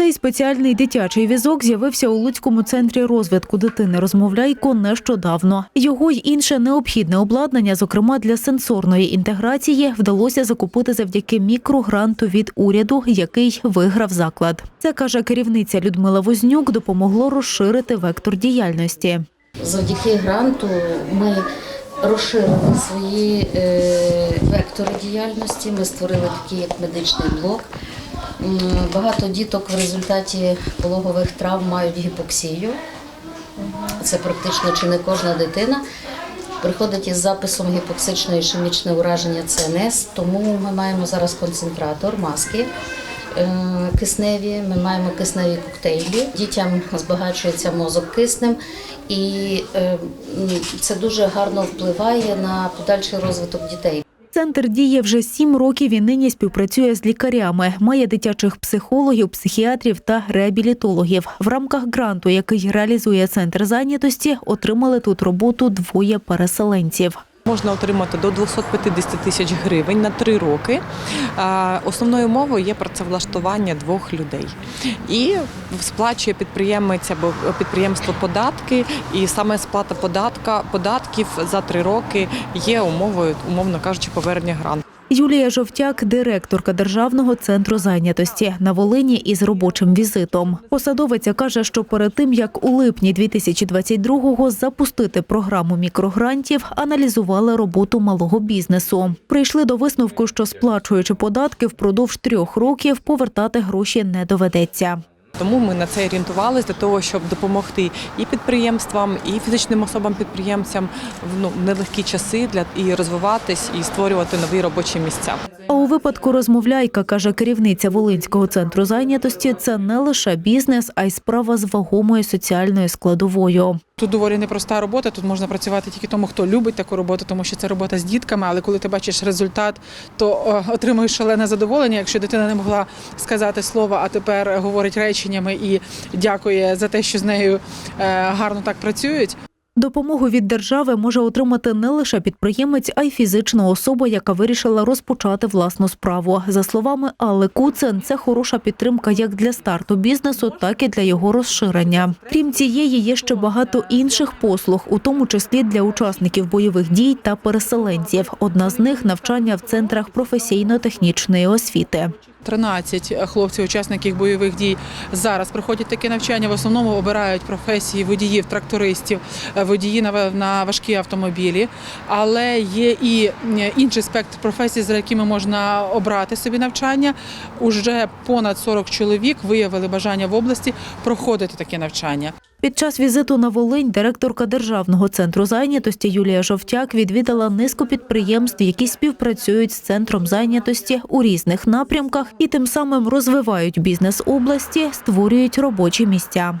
Цей спеціальний дитячий візок з'явився у Луцькому центрі розвитку дитини розмовляйко нещодавно. Його й інше необхідне обладнання, зокрема для сенсорної інтеграції, вдалося закупити завдяки мікрогранту від уряду, який виграв заклад. Це каже керівниця Людмила Вознюк, допомогло розширити вектор діяльності. Завдяки гранту ми розширили свої е, вектори діяльності. Ми створили такий як медичний блок. Багато діток в результаті пологових травм мають гіпоксію. Це практично чи не кожна дитина. Приходить із записом гіпоксичне ішемічне ураження ЦНС, тому ми маємо зараз концентратор, маски е, кисневі, ми маємо кисневі коктейлі. Дітям збагачується мозок киснем, і е, це дуже гарно впливає на подальший розвиток дітей. Центр діє вже сім років і нині співпрацює з лікарями. Має дитячих психологів, психіатрів та реабілітологів. В рамках гранту, який реалізує центр зайнятості, отримали тут роботу двоє переселенців. Можна отримати до 250 тисяч гривень на три роки. Основною умовою є працевлаштування двох людей. І сплачує підприємець або підприємство податки, і саме сплата податка, податків за три роки є умовою, умовно кажучи, повернення гранту. Юлія Жовтяк, директорка Державного центру зайнятості на Волині із робочим візитом. Посадовиця каже, що перед тим як у липні 2022-го запустити програму мікрогрантів, аналізували роботу малого бізнесу. Прийшли до висновку, що сплачуючи податки впродовж трьох років, повертати гроші не доведеться. Тому ми на це орієнтувалися для того, щоб допомогти і підприємствам, і фізичним особам-підприємцям в ну, нелегкі часи для і розвиватись, і створювати нові робочі місця. А у випадку розмовляйка, каже керівниця Волинського центру зайнятості, це не лише бізнес, а й справа з вагомою соціальною складовою. Тут доволі непроста робота. Тут можна працювати тільки тому, хто любить таку роботу, тому що це робота з дітками. Але коли ти бачиш результат, то отримуєш шалене задоволення. Якщо дитина не могла сказати слово, а тепер говорить реченнями і дякує за те, що з нею е, гарно так працюють. Допомогу від держави може отримати не лише підприємець, а й фізична особа, яка вирішила розпочати власну справу. За словами Алли Куцен, це хороша підтримка як для старту бізнесу, так і для його розширення. Крім цієї, є ще багато інших послуг, у тому числі для учасників бойових дій та переселенців. Одна з них навчання в центрах професійно-технічної освіти. 13 хлопців, учасників бойових дій зараз проходять таке навчання. В основному обирають професії водіїв, трактористів, водії на на важкі автомобілі. Але є і е, інший спектр професій, за якими можна обрати собі навчання. Уже понад 40 чоловік виявили бажання в області проходити таке навчання. Під час візиту на Волинь директорка Державного центру зайнятості Юлія Жовтяк відвідала низку підприємств, які співпрацюють з центром зайнятості у різних напрямках і тим самим розвивають бізнес області, створюють робочі місця.